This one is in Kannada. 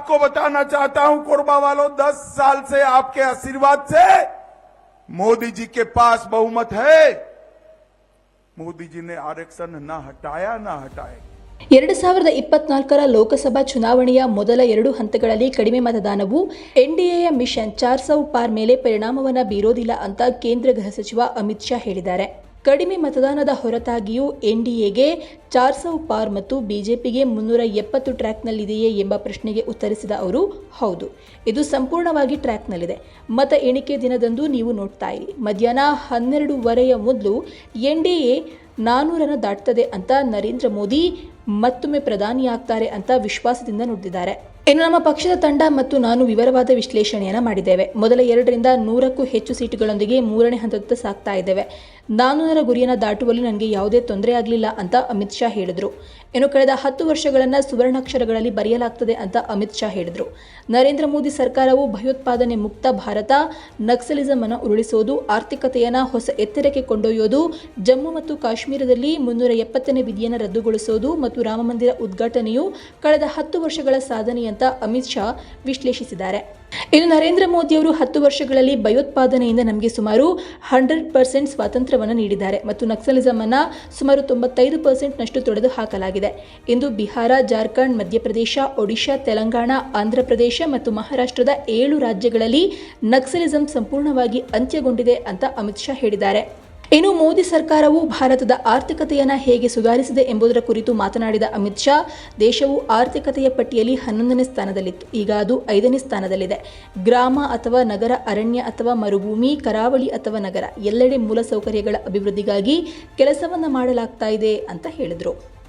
आपको बताना चाहता हूं कोरबा वालों दस साल से आपके आशीर्वाद से मोदी जी के पास बहुमत है मोदी जी ने आरक्षण न हटाया न हटाए ಎರಡು ಸಾವಿರದ ಇಪ್ಪತ್ನಾಲ್ಕರ ಲೋಕಸಭಾ ಚುನಾವಣೆಯ ಮೊದಲ ಎರಡು ಹಂತಗಳಲ್ಲಿ ಕಡಿಮೆ ಮತದಾನವು ಎನ್ಡಿಎಯ ಮಿಷನ್ ಚಾರ್ ಸೌ ಪಾರ್ ಮೇಲೆ ಪರಿಣಾಮವನ್ನು ಬೀರೋದಿಲ್ಲ ಅಂತ ಕೇಂದ್ರ ಗೃಹ ಸಚಿವ ಅಮಿತ್ ಶಾ ಹೇಳಿದ್ದಾರೆ ಕಡಿಮೆ ಮತದಾನದ ಹೊರತಾಗಿಯೂ ಎನ್ಡಿಎಗೆ ಚಾರ್ ಸೌ ಪಾರ್ ಮತ್ತು ಬಿಜೆಪಿಗೆ ಮುನ್ನೂರ ಎಪ್ಪತ್ತು ಟ್ರ್ಯಾಕ್ನಲ್ಲಿದೆಯೇ ಎಂಬ ಪ್ರಶ್ನೆಗೆ ಉತ್ತರಿಸಿದ ಅವರು, ಹೌದು. ಇದು ಸಂಪೂರ್ಣವಾಗಿ ಟ್ರ್ಯಾಕ್ನಲ್ಲಿದೆ. ಮತ ಎಣಿಕೆ ದಿನದಂದು ನೀವು ನೋಡ್ತಾ ಇರಿ. ಮಧ್ಯಾಹ್ನ ಹನ್ನೆರಡೂವರೆಯ ಮೊದಲು ಎನ್ಡಿಎ ನಾನ್ನೂರನ್ನು ದಾಟ್ತದೆ ಅಂತ ನರೇಂದ್ರ ಮೋದಿ ಮತ್ತೊಮ್ಮೆ ಪ್ರಧಾನಿಯಾಗ್ತಾರೆ ಅಂತ ವಿಶ್ವಾಸದಿಂದ ನುಡಿದಿದ್ದಾರೆ. ಇನ್ನು ನಮ್ಮ ಪಕ್ಷದ ತಂಡ ಮತ್ತು ನಾನು ವಿವರವಾದ ವಿಶ್ಲೇಷಣೆಯನ್ನ ಮಾಡಿದ್ದೇವೆ. ಮೊದಲ ಎರಡರಿಂದ ನೂರಕ್ಕೂ ಹೆಚ್ಚು ಸೀಟುಗಳೊಂದಿಗೆ ಮೂರನೇ ಹಂತದತ್ತ ಸಾಕ್ತಾ ಇದ್ದೇವೆ. ನಾನೂರರ ಗುರಿಯನ್ನು ದಾಟುವಲ್ಲಿ ನನಗೆ ಯಾವುದೇ ತೊಂದರೆ ಆಗಲಿಲ್ಲ ಅಂತ ಅಮಿತ್ ಶಾ ಹೇಳಿದರು. ಇನ್ನು ಕಳೆದ ಹತ್ತು ವರ್ಷಗಳನ್ನು ಸುವರ್ಣಾಕ್ಷರಗಳಲ್ಲಿ ಬರೆಯಲಾಗ್ತದೆ ಅಂತ ಅಮಿತ್ ಶಾ ಹೇಳಿದರು. ನರೇಂದ್ರ ಮೋದಿ ಸರ್ಕಾರವು ಭಯೋತ್ಪಾದನೆ ಮುಕ್ತ ಭಾರತ ನಕ್ಸಲಿಸಂ ಅನ್ನು ಉರುಳಿಸೋದು, ಆರ್ಥಿಕತೆಯನ್ನು ಹೊಸ ಎತ್ತರಕ್ಕೆ ಕೊಂಡೊಯ್ಯೋದು, ಜಮ್ಮು ಮತ್ತು ಕಾಶ್ಮೀರದಲ್ಲಿ ಮುನ್ನೂರ ಎಪ್ಪತ್ತನೇ ವಿಧಿಯನ್ನು ರದ್ದುಗೊಳಿಸೋದು ಮತ್ತು ರಾಮಮಂದಿರ ಉದ್ಘಾಟನೆಯು ಕಳೆದ ಹತ್ತು ವರ್ಷಗಳ ಸಾಧನೆ ಅಂತ ಅಮಿತ್ ಶಾ ವಿಶ್ಲೇಷಿಸಿದ್ದಾರೆ. ಇನ್ನು ನರೇಂದ್ರ ಮೋದಿಯವರು ಹತ್ತು ವರ್ಷಗಳಲ್ಲಿ ಭಯೋತ್ಪಾದನೆಯಿಂದ ನಮಗೆ ಸುಮಾರು ಹಂಡ್ರೆಡ್ ಪರ್ಸೆಂಟ್ ಸ್ವಾತಂತ್ರ್ಯವನ್ನು ನೀಡಿದ್ದಾರೆ ಮತ್ತು ನಕ್ಸಲಿಸಂ ಅನ್ನು ಸುಮಾರು ತೊಂಬತ್ತೈದು ಪರ್ಸೆಂಟ್ನಷ್ಟು ತೊಡೆದು ಹಾಕಲಾಗಿದೆ. ಇಂದು ಬಿಹಾರ, ಜಾರ್ಖಂಡ್, ಮಧ್ಯಪ್ರದೇಶ, ಒಡಿಶಾ, ತೆಲಂಗಾಣ, ಆಂಧ್ರಪ್ರದೇಶ ಮತ್ತು ಮಹಾರಾಷ್ಟ್ರದ ಏಳು ರಾಜ್ಯಗಳಲ್ಲಿ ನಕ್ಸಲಿಸಂ ಸಂಪೂರ್ಣವಾಗಿ ಅಂತ್ಯಗೊಂಡಿದೆ ಅಂತ ಅಮಿತ್ ಶಾ ಹೇಳಿದ್ದಾರೆ. ಇನ್ನು ಮೋದಿ ಸರ್ಕಾರವು ಭಾರತದ ಆರ್ಥಿಕತೆಯನ್ನು ಹೇಗೆ ಸುಧಾರಿಸಿದೆ ಎಂಬುದರ ಕುರಿತು ಮಾತನಾಡಿದ ಅಮಿತ್ ಶಾ, ದೇಶವು ಆರ್ಥಿಕತೆಯ ಪಟ್ಟಿಯಲ್ಲಿ ಹನ್ನೊಂದನೇ ಸ್ಥಾನದಲ್ಲಿತ್ತು. ಈಗ ಅದು ಐದನೇ ಸ್ಥಾನದಲ್ಲಿದೆ. ಗ್ರಾಮ ಅಥವಾ ನಗರ, ಅರಣ್ಯ ಅಥವಾ ಮರುಭೂಮಿ, ಕರಾವಳಿ ಅಥವಾ ನಗರ, ಎಲ್ಲೆಡೆ ಮೂಲಸೌಕರ್ಯಗಳ ಅಭಿವೃದ್ಧಿಗಾಗಿ ಕೆಲಸವನ್ನು ಮಾಡಲಾಗ್ತಾ ಇದೆ ಅಂತ ಹೇಳಿದರು.